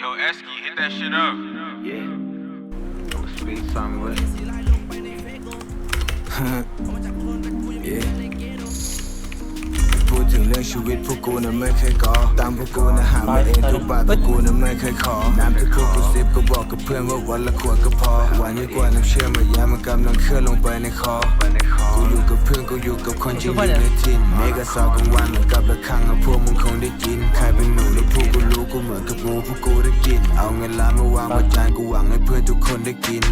Yo, Esky, hit that shit up. Yeah. I'ma speak something with yeah. พูดถึงเรื่องชีวิตพวกกูน่ะไม่เคยก่อตามพวกกูน่ะหามาเองทุกบาทพวกกูน่ะไม่เคยขอ น้ำที่พวกกูซิบก็บอกกับเพื่อนว่าวันละขวดก็พอวันนี้กว่าน้ำเชื่อมายามันกำลังเคลื่อนลงไปในคอกูอยู่กับเพื่อนกูอยู่กับคนที่อยู่ในถิ่นเมกะซาวกลางวันเหมือนกับระฆังอะพวกมึงคงได้านมาวาจานกูหวังให้เพื่อนทุกคนได้กิน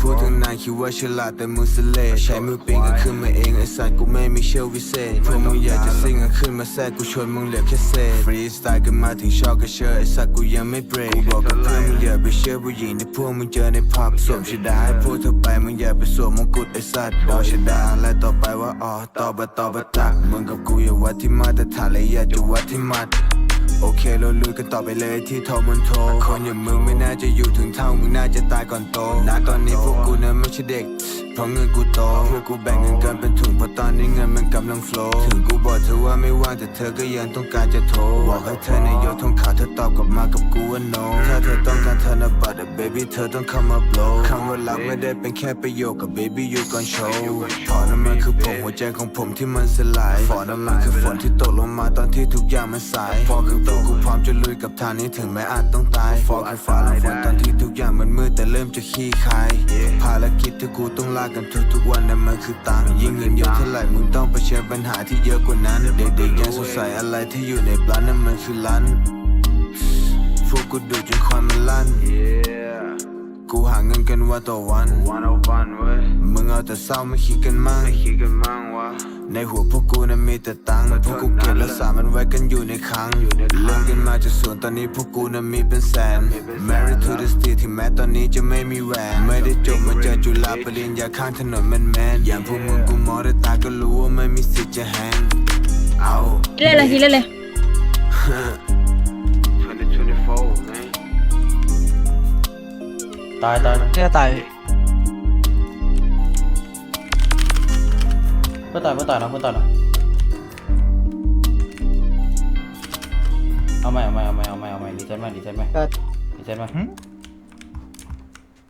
พูดถึงนายคิดว่าฉลาดแต่มือสเลใช้มือปีนกันขึ้นมาเองไอ้สัตว์กูไม่มีเชี่ยววิเศษพวกมึงอยากจะซิ่งกันขึ้นมาแทรกกูชวนมึงเหลือแค่เศษฟรีสไตล์กันมาถึงชอบก็เชื่อไอ้สัตว์กูยังไม่เบรกกูบอกกับเพื่อนมึงอย่าไปเชื่อผู้หญิงที่พวกมึงเจอในผับสวมชิดาให้พวกเธอไปมึงอย่าไปสวมมงกุฎไอ้สัตว์ดอชิดาและต่อไปว่าอ๋อต่อไปต่อไปตักมึงกับกูอย่าวัดที่มาตรฐานและอย่าจะวัดที่มัด โอเคเราลุยกันต่อไปเลยที่โทรมันโทรคนอย่างมึงไม่น่าจะอยู่ถึงเท่ามึงน่าจะตายก่อนโตนะตอนนี้พวกกูนั้นไม่ใช่เด็กเพราะเงินกูโตพวกกูแบ่งเงินกันเป็นถุงเพราะตอนนี้เงินมันกำลังโฟลว์ถึงกูบอกเธอว่าไม่ว่างแต่เธอก็ยังต้องการจะโทรบอกให้เธอในยกทองขาวเธอตอบกลับมากับกูว่า no ถ้าเธอต้องการธนบัตรแต่ baby เธอต้องเข้ามา blow คำว่ารักไม่ได้เป็นแค่ประโยคกับ baby you gon' show พอนั้นมันคือผมหัวใจของผมที่มันสลายฟอนั้นมันคือฝนที่ตกลงมาตอนที่ทุกอย่างมันสายฟอคือตัวกูพร้อมจะลุยกับทางนี้ถึงแม้อาจต้องตายฟอคือฟ้าและฝนตอนที่ทุกอย่างมันมืดแต่เริ่มจะขี้คายภารกิจที่กูต้องลากันทุกทุกๆวันนั้นมันคือตังค์ยิ่งเงินเยอะเท่าไหร่มึงต้องเผชิญปัญหาที่เยอะกว่านั้น เด็กๆยังสงสัยอะไรที่อยู่ในปลานั้นมันคือลันพวกกูดูดจนควันมันลั่นกูหาเงินกันวันต่อวัน One on one, what? มึงเอาแต่เศร้าไม่คิดกันมั่ง Kick it, man, what? ในหัวพวกกูนั้นมีแต่ตังค์พวกกูเก็บรักษามันไว้กันอยู่ในคลังเริ่มกันมาจากศูนย์ตอนนี้พวกกูนั้นมีเป็นแสน Married to the street ที่แม้ตอนนี้จะไม่มีแหวนไม่ได้จบมาจากจุฬาปริญญาข้างถนนแมนแมนๆอย่างพวกมึงกูมองด้วยตาก็รู้ว่าไม่มีสิทธิ์จะแฮงเอาเล่นเลยทีเล่นเลย 2024, man. ตายตายนะเชื่อตาย เพื่อนตายเพื่อนตายนะเพื่อนตายนะเอาใหม่เอาใหม่เอาใหม่เอาใหม่เอาใหม่ดีใจไหมดีใจไหมก็ดีใจไหมหึ